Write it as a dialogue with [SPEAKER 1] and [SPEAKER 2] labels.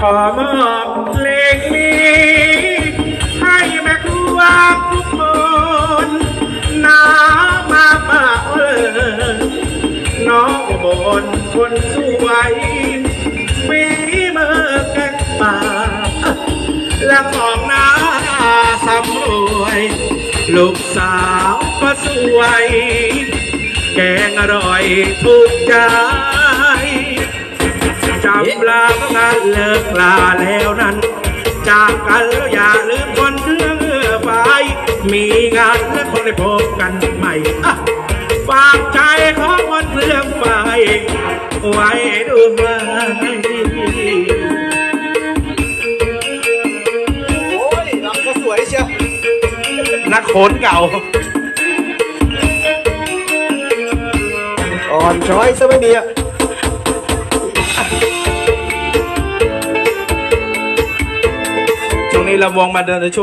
[SPEAKER 1] ขอมอบเพลงนี้ ให้แม่ครัวทุกคนน้ำมาป่าเออน้องอุบนคนสวยฝีมือแกงป่าและของน้าสำรวย ลูกสาวก็สวย แกงอร่อยถูกใจ จำลาก็งานเลิกลาแล้วนั้น จากกันแล้วอย่าลืมคนเครื่องไปมีงานและคงได้พบกันใหม่อะฝากใจของคนเครื่องไฟไว้ด้วย
[SPEAKER 2] โอ้ยลำก็สวยเชียว
[SPEAKER 1] นักโขนเก่า
[SPEAKER 2] อ่อนช้อยซะไม่มีอะ
[SPEAKER 1] ช่วงนี้ลำวงมาเดินในช่วง